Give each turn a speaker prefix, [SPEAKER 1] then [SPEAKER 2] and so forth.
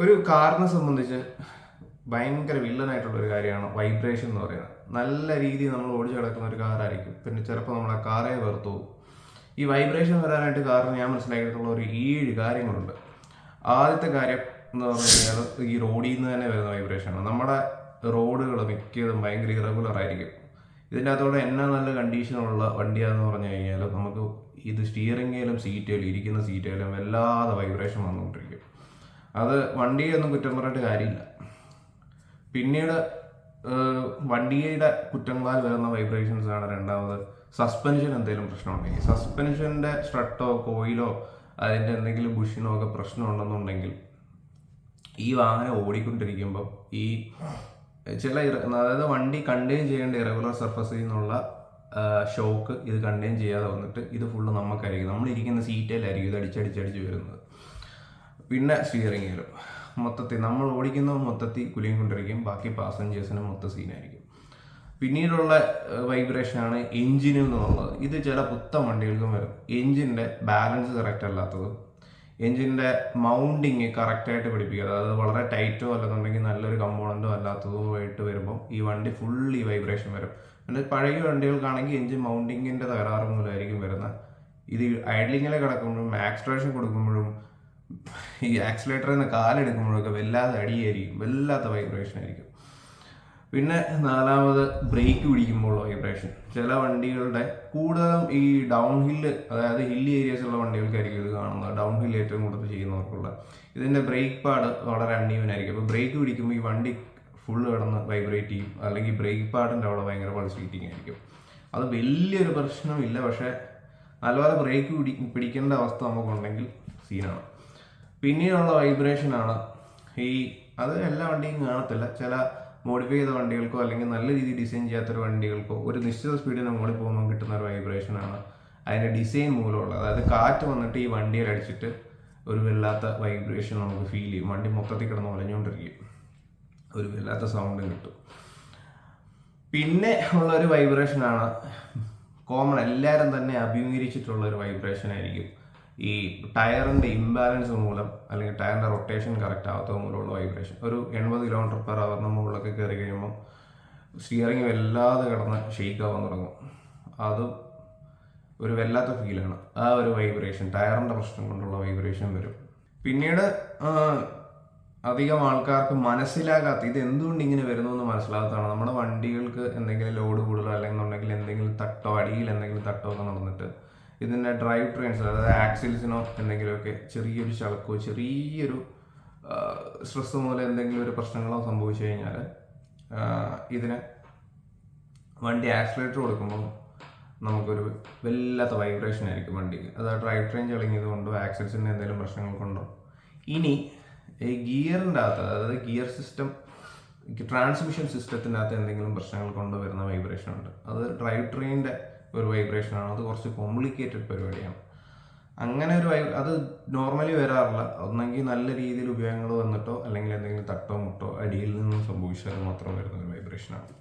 [SPEAKER 1] ഒരു കാറിനെ സംബന്ധിച്ച് ഭയങ്കര വില്ലനായിട്ടുള്ള ഒരു കാര്യമാണ് വൈബ്രേഷൻ എന്ന് പറയുന്നത്. നല്ല രീതിയിൽ നമ്മൾ ഓടിച്ചു കിടക്കുന്ന ഒരു കാറായിരിക്കും. പിന്നെ ചിലപ്പോൾ നമ്മൾ ആ കാറേ വെറുത്തു ഈ വൈബ്രേഷൻ വരാനായിട്ട് കാറിന് ഞാൻ മനസ്സിലാക്കിയിട്ടുള്ള ഒരു ഏഴ് കാര്യങ്ങളുണ്ട്. ആദ്യത്തെ കാര്യം എന്ന് പറഞ്ഞു കഴിഞ്ഞാൽ ഈ റോഡിൽ നിന്ന് തന്നെ വരുന്ന വൈബ്രേഷനാണ് നമ്മുടെ റോഡുകൾ മിക്കതും ഭയങ്കര ഇറഗുലർ ആയിരിക്കും. ഇതിന്റെ അകത്തോടെ എന്നാ നല്ല കണ്ടീഷനുള്ള വണ്ടിയാണെന്ന് പറഞ്ഞു കഴിഞ്ഞാൽ നമുക്ക് ഇത് സ്റ്റിയറിംഗിലും സീറ്റിലും ഇരിക്കുന്ന സീറ്റിലും വല്ലാതെ വൈബ്രേഷൻ വന്നുകൊണ്ടിരിക്കും. അത് വണ്ടിയൊന്നും കുറ്റം പറഞ്ഞിട്ട് കാര്യമില്ല. പിന്നീട് വണ്ടിയുടെ കുറ്റങ്ങളാൽ വരുന്ന വൈബ്രേഷൻസ് ആണ് രണ്ടാമത് സസ്പെൻഷൻ എന്തെങ്കിലും പ്രശ്നമുണ്ടെങ്കിൽ. സസ്പെൻഷന്റെ സ്ട്രട്ടോ കോയിലോ അതിന്റെ എന്തെങ്കിലും ബുഷിനോ ഒക്കെ പ്രശ്നമുണ്ടെന്നുണ്ടെങ്കിൽ ഈ വാഹനം ഓടിക്കൊണ്ടിരിക്കുമ്പോൾ ഈ ചില അതായത് വണ്ടി കണ്ടെയ്ൻ ചെയ്യേണ്ട ഇറഗുലർ സർഫസിൽ നിന്നുള്ള ഷോക്ക് ഇത് കണ്ടെയ്ൻ ചെയ്യാതെ വന്നിട്ട് ഇത് ഫുള്ള് നമുക്കായിരിക്കും നമ്മളിരിക്കുന്ന സീറ്റിലായിരിക്കും ഇത് അടിച്ചടിച്ചടിച്ച് വരുന്നത്. പിന്നെ സ്റ്റിയറിങ്ങിലും മൊത്തത്തിൽ നമ്മൾ ഓടിക്കുന്നത് മൊത്തത്തിൽ കുലുങ്ങിക്കൊണ്ടിരിക്കും ബാക്കി പാസഞ്ചേഴ്സിന് മൊത്ത സീനായിരിക്കും പിന്നീടുള്ള വൈബ്രേഷനാണ് എഞ്ചിനിൽ നിന്നുള്ളത്. ഇത് ചില പുത്തൻ വണ്ടികൾക്കും വരും. എഞ്ചിന്റെ ബാലൻസ് കറക്റ്റ് അല്ലാത്തതും എഞ്ചിന്റെ മൗണ്ടിങ് കറക്റ്റായിട്ട് പിടിപ്പിക്കുക അതായത് വളരെ ടൈറ്റോ അല്ലെന്നുണ്ടെങ്കിൽ നല്ലൊരു കമ്പോണന്റോ അല്ലാത്തതുമായിട്ട് വരുമ്പോൾ ഈ വണ്ടി ഫുള്ളി വൈബ്രേഷൻ വരും. പിന്നെ പഴയ വണ്ടികൾക്കാണെങ്കിൽ എഞ്ചിൻ മൗണ്ടിങ്ങിന്റെ തകരാറ് മൂലമായിരിക്കും വരുന്നത്. ഇത് ഐഡ്ലിങ്ങിൽ കിടക്കുമ്പോഴും ആക്സ്ട്രേഷൻ കൊടുക്കുമ്പോഴും ഈ ആക്സിലേറ്ററിൽ നിന്ന് കാലെടുക്കുമ്പോഴൊക്കെ വല്ലാതെ അടിയായിരിക്കും വല്ലാത്ത വൈബ്രേഷൻ ആയിരിക്കും. പിന്നെ നാലാമത് ബ്രേക്ക് പിടിക്കുമ്പോഴുള്ള വൈബ്രേഷൻ ചില വണ്ടികളുടെ കൂടുതലും ഈ ഡൗൺ ഹില്ല് അതായത് ഹില്ലി ഏരിയസുള്ള വണ്ടികൾക്കായിരിക്കും ഇത് കാണുന്നത്. ഡൗൺ ഹില്ല് ഏറ്റവും കൂടുതൽ ചെയ്യുന്നവർക്കുള്ള. ഇതിന്റെ ബ്രേക്ക് പാഡ് വളരെ അൺഈവൻ ആയിരിക്കും. അപ്പോൾ ബ്രേക്ക് പിടിക്കുമ്പോൾ ഈ വണ്ടി ഫുള്ള് കിടന്ന് വൈബ്രേറ്റ് ചെയ്യും. അല്ലെങ്കിൽ ബ്രേക്ക് പാഡിന്റെ അവിടെ ഭയങ്കര പൾസേറ്റിംഗ് ആയിരിക്കും. അത് വലിയൊരു പ്രശ്നമില്ല. പക്ഷേ നല്ലപോലെ ബ്രേക്ക് പിടി പിടിക്കേണ്ട അവസ്ഥ നമുക്കുണ്ടെങ്കിൽ സീനാണ് പിന്നീടുള്ള വൈബ്രേഷനാണ് ഈ അത് എല്ലാ വണ്ടിയും കാണത്തില്ല. ചില മോഡിഫൈ ചെയ്ത വണ്ടികൾക്കോ അല്ലെങ്കിൽ നല്ല രീതിയിൽ ഡിസൈൻ ചെയ്യാത്തൊരു വണ്ടികൾക്കോ ഒരു നിശ്ചിത സ്പീഡിന് മുകളിൽ പോകുമ്പോൾ കിട്ടുന്ന ഒരു വൈബ്രേഷനാണ് അതിന്റെ ഡിസൈൻ മൂലമുള്ളത്. അതായത് കാറ്റ് വന്നിട്ട് ഈ വണ്ടിയിൽ അടിച്ചിട്ട് ഒരു വല്ലാത്ത വൈബ്രേഷൻ നമുക്ക് ഫീൽ ചെയ്യും. വണ്ടി മൊത്തത്തിൽ കിടന്ന് ഒലഞ്ഞുകൊണ്ടിരിക്കും. ഒരു വല്ലാത്ത സൗണ്ട് കിട്ടും. പിന്നെ ഉള്ള ഒരു വൈബ്രേഷനാണ് കോമൺ എല്ലാവരും തന്നെ അഭിമുഖീകരിച്ചിട്ടുള്ള ഒരു വൈബ്രേഷൻ ആയിരിക്കും. ഈ ടയറിന്റെ ഇംബാലൻസ് മൂലം അല്ലെങ്കിൽ ടയറിന്റെ റൊട്ടേഷൻ കറക്റ്റ് ആവാത്തത് മൂലമുള്ള വൈബ്രേഷൻ ഒരു എൺപത് കിലോമീറ്റർ പെർ അവറിന് മുകളിലൊക്കെ കയറി കഴിയുമ്പോൾ സ്റ്റിയറിംഗ് വല്ലാതെ കിടന്ന് ഷെയ്ക്ക് ആവാൻ തുടങ്ങും. അത് ഒരു വല്ലാത്ത ഫീലാണ് ആ ഒരു വൈബ്രേഷൻ ടയറിന്റെ പ്രശ്നം കൊണ്ടുള്ള വൈബ്രേഷൻ വരും. പിന്നീട് അധികം ആൾക്കാർക്ക് മനസ്സിലാകാത്ത ഇത് എന്തുകൊണ്ട് ഇങ്ങനെ വരുന്നു എന്ന് മനസ്സിലാകാത്തതാണ്. നമ്മുടെ വണ്ടികൾക്ക് എന്തെങ്കിലും ലോഡ് കൂടുതലോ അല്ലെങ്കിൽ എന്തെങ്കിലും തട്ടോ അടിയിൽ എന്തെങ്കിലും തട്ടോ ഒക്കെ നടന്നിട്ട് ഇതിന്റെ ഡ്രൈവ് ട്രെയിൻസ് അതായത് ആക്സിൽസിനോ എന്തെങ്കിലുമൊക്കെ ചെറിയൊരു ചളക്കോ ചെറിയൊരു സ്ട്രെസ് മൂലം എന്തെങ്കിലും ഒരു പ്രശ്നങ്ങളോ സംഭവിച്ചു കഴിഞ്ഞാൽ ഇതിന് വണ്ടി ആക്സിലേറ്റർ കൊടുക്കുമ്പോൾ നമുക്കൊരു വല്ലാത്ത വൈബ്രേഷൻ ആയിരിക്കും വണ്ടിക്ക്. അത് ഡ്രൈവ് ട്രെയിൻ ചളിങ്ങിയത് കൊണ്ടോ ആക്സിഡൻസിന്റെ എന്തെങ്കിലും പ്രശ്നങ്ങൾ കൊണ്ടോ. ഇനി ഈ ഗിയറിന്റെ അകത്ത് അതായത് ഗിയർ സിസ്റ്റം ട്രാൻസ്മിഷൻ സിസ്റ്റത്തിന്റെ അകത്ത് എന്തെങ്കിലും പ്രശ്നങ്ങൾ കൊണ്ടോ വരുന്ന വൈബ്രേഷൻ ഉണ്ട്. അത് ഡ്രൈവ് ട്രെയിനിന്റെ ഒരു വൈബ്രേഷനാണ് അത് കുറച്ച് കോംപ്ലിക്കേറ്റഡ് പരിപാടിയാണ്. അങ്ങനെ ഒരു അത് നോർമലി വരാറില്ല. ഒന്നെങ്കിൽ നല്ല രീതിയിൽ ഉപയോഗങ്ങൾ വന്നിട്ടോ അല്ലെങ്കിൽ എന്തെങ്കിലും തട്ടോ മുട്ടോ അടിയിൽ നിന്നും സംഭവിച്ചാൽ മാത്രം വരുന്ന ഒരു വൈബ്രേഷനാണ്